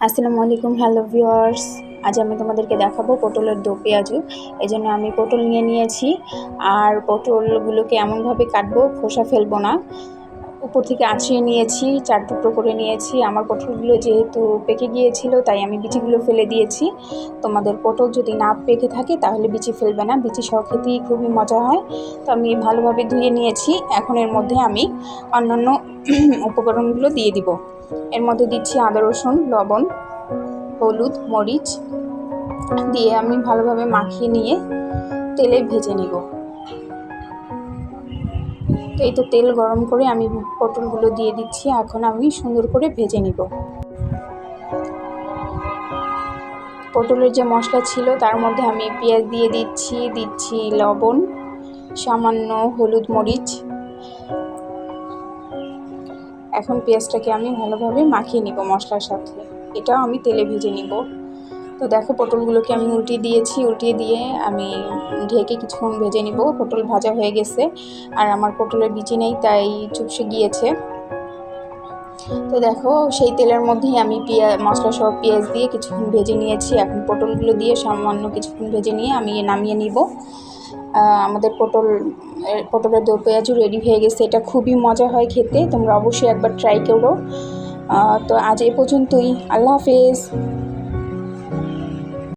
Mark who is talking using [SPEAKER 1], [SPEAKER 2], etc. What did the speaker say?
[SPEAKER 1] আসসালামু আলাইকুম hello viewers আজ আমি তোমাদেরকে দেখাবো পটলের দো পেঁয়াজু। এই জন্য আমি পটল নিয়ে নিয়েছি। আর পটলগুলোকে এমনভাবে কাটবো, খোসা ফেলব না। উপর থেকে আঁচড়িয়ে নিয়েছি, চার টুকরো করে নিয়েছি। আমার পটলগুলো যেহেতু পেকে গিয়েছিল, তাই আমি বিচিগুলো ফেলে দিয়েছি। তোমাদের পটল যদি না পেকে থাকে, তাহলে বিচি ফেলবে না। বিচি সহ খেতেই খুবই মজা হয়। তো আমি ভালোভাবে ধুয়ে নিয়েছি। এখন এর মধ্যে আমি অন্যান্য উপকরণগুলো দিয়ে দিব। এর মধ্যে দিচ্ছি আদা, রসুন, লবণ, হলুদ, মরিচ দিয়ে আমি ভালোভাবে মাখিয়ে নিয়ে তেলে ভেজে নিব। তো এই তো তেল গরম করে আমি পটলগুলো দিয়ে দিচ্ছি, এখন আমি সুন্দর করে ভেজে নিব। পটলের যে মশলা ছিল তার মধ্যে আমি পেঁয়াজ দিয়ে দিচ্ছি দিচ্ছি লবণ, সামান্য হলুদ মরিচ এখন পেঁয়াজটাকে আমি ভালোভাবে মাখিয়ে নিব মশলার সাথে। এটাও আমি তেলে ভেজে নিব। তো দেখো পটলগুলোকে আমি উল্টিয়ে দিয়েছি, উল্টিয়ে দিয়ে আমি ঢেকে কিছুক্ষণ ভেজে নিব। পটল ভাজা হয়ে গেছে আর আমার পটলের বিচি নেই, তাই চুপসে গিয়েছে। তো দেখো সেই তেলের মধ্যেই আমি পেঁয়াজ মশলা সহ পেঁয়াজ দিয়ে কিছুক্ষণ ভেজে নিয়েছি। এখন পটলগুলো দিয়ে সামান্য কিছুক্ষণ ভেজে নিয়ে আমি নামিয়ে নিব। আমাদের পটল পটলের দো পেঁয়াজু রেডি হয়ে গেছে। এটা খুবই মজা হয় খেতে। তোমরা অবশ্যই একবার ট্রাই করো। তো আজ এ পর্যন্তই। আল্লাহ হাফেজ।